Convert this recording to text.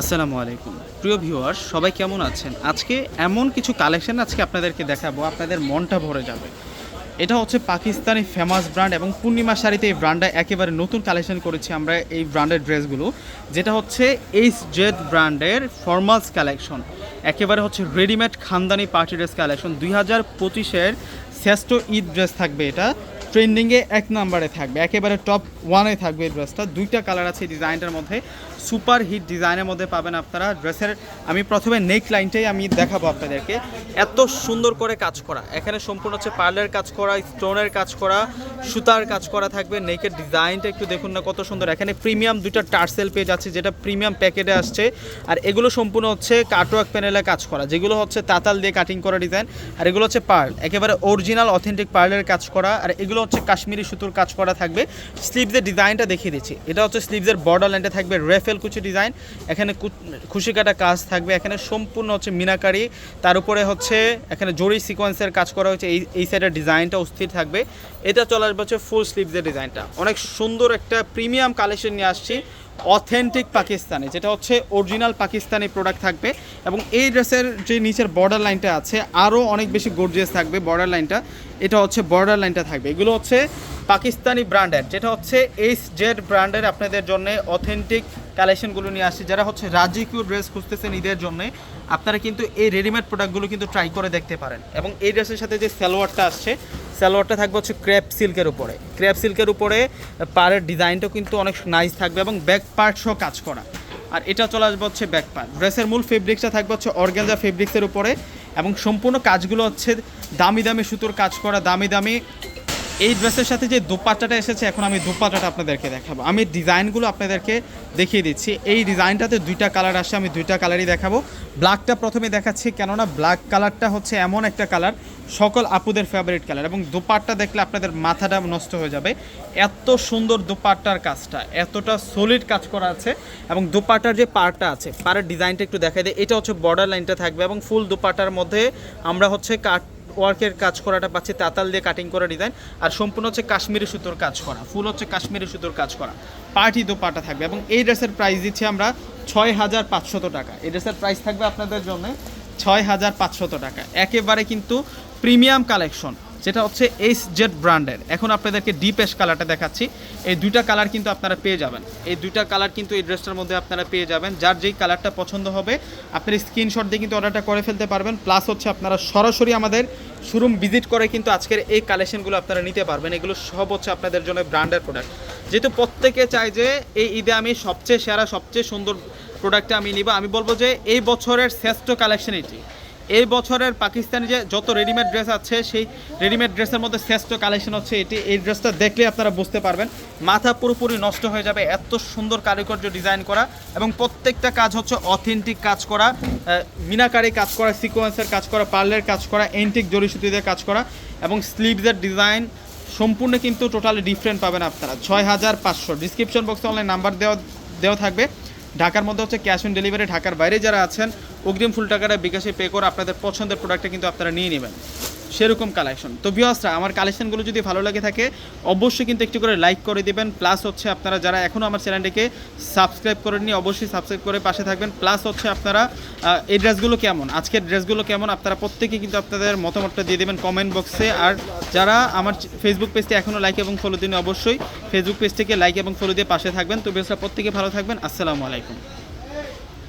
আসসালামু আলাইকুম। প্রিয় ভিউয়ার সবাই কেমন আছেন? আজকে এমন কিছু কালেকশন আজকে আপনাদেরকে দেখাবো, আপনাদের মনটা ভরে যাবে। এটা হচ্ছে পাকিস্তানি ফেমাস ব্র্যান্ড এবং পূর্ণিমা শাড়িতে এই ব্র্যান্ডটা একেবারে নতুন কালেকশন করেছি আমরা এই ব্র্যান্ডের ড্রেসগুলো যেটা হচ্ছে এইচ জেড ব্র্যান্ডের ফর্মালস কালেকশন একেবারে হচ্ছে রেডিমেড খানদানি পার্টি ড্রেস কালেকশন দুই হাজার পঁচিশের শ্রেষ্ঠ ঈদ ড্রেস থাকবে এটা। ট্রেন্ডিংয়ে এক নম্বরে থাকবে। একেবারে টপ ওয়ানে থাকবে এই ড্রেসটা দুইটা কালার আছে এই ডিজাইনটার মধ্যে। সুপার হিট ডিজাইনের মধ্যে পাবেন আপনারা ড্রেসের আমি প্রথমে নেক লাইনটাই আমি দেখাবো আপনাদেরকে। এত সুন্দর করে কাজ করা। এখানে সম্পূর্ণ হচ্ছে পার্লের কাজ করা স্টোনের কাজ করা, সুতার কাজ করা থাকবে। নেকের ডিজাইনটা একটু দেখুন না, কত সুন্দর। এখানে প্রিমিয়াম দুইটা টার্সেল পেজ আছে যেটা প্রিমিয়াম প্যাকেটে আসছে। আর এগুলো সম্পূর্ণ হচ্ছে কাটওয়ার্ক প্যানেলে কাজ করা। যেগুলো হচ্ছে তাতাল দিয়ে কাটিং করা ডিজাইন আর এগুলো হচ্ছে পার্ল। একেবারে অরিজিনাল অথেন্টিক পার্লের কাজ করা। আর এগুলো হচ্ছে কাশ্মীরি সুতোর কাজ করা থাকবে। স্লিভসের ডিজাইনটা দেখিয়ে দিচ্ছি। এটা হচ্ছে স্লিভসের বর্ডার লাইনটা থাকবে রেফেল কুচি ডিজাইন। এখানে খুশি কাটা কাজ থাকবে। এখানে সম্পূর্ণ হচ্ছে মিনাকারি। তার উপরে হচ্ছে এখানে জরি সিকোয়েন্সের কাজ করা হয়েছে। এই এই সাইডের ডিজাইনটা অস্থির থাকবে। এটা চলে আসবে হচ্ছে ফুল স্লিভসের ডিজাইনটা। অনেক সুন্দর একটা প্রিমিয়াম কালেকশন নিয়ে আসছি। অথেন্টিক পাকিস্তানি, যেটা হচ্ছে অরিজিনাল পাকিস্তানি প্রোডাক্ট থাকবে এবং এই ড্রেসের যে নিচের বর্ডার লাইনটা আছে আরও অনেক বেশি গর্জিয়াস থাকবে বর্ডার লাইনটা এটা হচ্ছে বর্ডার লাইনটা থাকবে। এগুলো হচ্ছে পাকিস্তানি ব্র্যান্ডের যেটা হচ্ছে এইচ জেড ব্র্যান্ডের আপনাদের জন্য অথেন্টিক কালেকশনগুলো নিয়ে আসছি। যারা হচ্ছে রাজিকিউ ড্রেস খুঁজতেছেন ঈদের জন্য, আপনারা কিন্তু এই রেডিমেড প্রোডাক্টগুলো কিন্তু ট্রাই করে দেখতে পারেন। এবং এই ড্রেসের সাথে যে সালোয়ারটা আসছে, সালোয়ারটা থাকবে হচ্ছে ক্র্যাপ সিল্কের উপরে। ক্র্যাপ সিল্কের উপরে পাড়ের ডিজাইনটাও কিন্তু অনেক নাইস থাকবে এবং ব্যাক পার্ট সহ কাজ করা। আর এটা চলে আসবে হচ্ছে ব্যাক পার্ট ড্রেসের মূল ফেব্রিক্সটা থাকবে হচ্ছে অর্গ্যানজা ফেব্রিক্সের উপরে এবং সম্পূর্ণ কাজগুলো হচ্ছে দামি দামি সুতোর কাজ করা, দামি দামি এই ড্রেসের সাথে যে দোপাট্টাটা এসেছে, এখন আমি দোপাট্টাটা আপনাদেরকে দেখাবো। আমি ডিজাইনগুলো আপনাদেরকে দেখিয়ে দিচ্ছি। এই ডিজাইনটাতে দুইটা কালার আসে, আমি দুইটা কালারই দেখাবো। ব্ল্যাকটা প্রথমে দেখাচ্ছি, কেননা ব্ল্যাক কালারটা হচ্ছে এমন একটা কালার। সকল আপুদের ফেভারিট কালার এবং দোপাট্টা দেখলে আপনাদের মাথাটা নষ্ট হয়ে যাবে। এত সুন্দর দোপাট্টার কাজটা, এতটা সলিড কাজ করা আছে এবং দোপাট্টার যে পার্টটা আছে, পাড়ের ডিজাইনটা একটু দেখাই দেয় এটা হচ্ছে বর্ডার লাইনটা থাকবে এবং ফুল দোপাট্টার মধ্যে আমরা হচ্ছে কাট ওয়ার্কের কাজ করাটা পাচ্ছি তাতাল দিয়ে কাটিং করা ডিজাইন আর সম্পূর্ণ হচ্ছে কাশ্মীরি সুতোর কাজ করা ফুল হচ্ছে কাশ্মীরি সুতোর কাজ করা পার্টি দোপাটা থাকবে, এবং এই ড্রেসের প্রাইস দিচ্ছি আমরা ছয় হাজার পাঁচশত টাকা। এই ড্রেসের প্রাইস থাকবে আপনাদের জন্য ছয় হাজার পাঁচশত টাকা। একেবারে কিন্তু প্রিমিয়াম কালেকশন যেটা হচ্ছে এইচ জেড ব্র্যান্ডের এখন আপনাদেরকে ডিপ এস কালারটা দেখাচ্ছি। এই দুইটা কালার কিন্তু আপনারা পেয়ে যাবেন। এই দুইটা কালার কিন্তু এই ড্রেসটার মধ্যে আপনারা পেয়ে যাবেন। যার যেই কালারটা পছন্দ হবে আপনি স্ক্রিনশট দিয়ে কিন্তু অর্ডারটা করে ফেলতে পারবেন। প্লাস হচ্ছে আপনারা সরাসরি আমাদের শোরুম ভিজিট করে কিন্তু আজকের এই কালেকশনগুলো আপনারা নিতে পারবেন। এগুলো সব হচ্ছে আপনাদের জন্য ব্র্যান্ডের প্রোডাক্ট যেহেতু প্রত্যেকে চায় যে এই ঈদে আমি সবচেয়ে সেরা, সবচেয়ে সুন্দর প্রোডাক্টটা আমি নিব, আমি বলব যে এই বছরের শ্রেষ্ঠ কালেকশন এটি। এই বছরের পাকিস্তানি যে যত রেডিমেড ড্রেস আছে, সেই রেডিমেড ড্রেসের মধ্যে শ্রেষ্ঠ কালেকশন হচ্ছে এটি। এই ড্রেসটা দেখলে আপনারা বুঝতে পারবেন, মাথা পুরোপুরি নষ্ট হয়ে যাবে এত সুন্দর কারুকার্য ডিজাইন করা এবং প্রত্যেকটা কাজ হচ্ছে অথেন্টিক কাজ করা মিনাকারি কাজ করা সিকোয়েন্সের কাজ করা পার্লের কাজ করা এন্টিক জরিসুতি দিয়ে কাজ করা এবং স্লিভসের ডিজাইন সম্পূর্ণ কিন্তু টোটালি ডিফারেন্ট পাবেন আপনারা। ছয় হাজার পাঁচশো। ডিসক্রিপশন বক্সে অনলাইন নাম্বার দেওয়া দেওয়া থাকবে। ঢাকার মধ্যে হচ্ছে ক্যাশ অন ডেলিভারি ঢাকার বাইরে যারা আছেন, অগ্রিম ফুল টাকাটা বিকাশে পে করে আপনাদের পছন্দের প্রোডাক্টটা কিন্তু আপনারা নিয়ে নেবেন। সেরকম কালেকশন তো ভিওসরা আমার কালেকশনগুলো যদি ভালো লাগে থাকে, অবশ্যই কিন্তু একটু করে লাইক করে দেবেন। প্লাস হচ্ছে আপনারা যারা এখনও আমার চ্যানেলটিকে সাবস্ক্রাইব করেননি, অবশ্যই সাবস্ক্রাইব করে পাশে থাকবেন। প্লাস হচ্ছে আপনারা এই ড্রেসগুলো কেমন? আজকের ড্রেসগুলো কেমন? আপনারা প্রত্যেকে কিন্তু আপনাদের মতামতটা দিয়ে দেবেন কমেন্ট বক্সে আর যারা আমার ফেসবুক পেজটি এখনও লাইক এবং ফলো দিন অবশ্যই ফেসবুক পেজটিকে লাইক এবং ফলো দিয়ে পাশে থাকবেন। তো বেসরা প্রত্যেকে ভালো থাকবেন। আসসালামু আলাইকুম।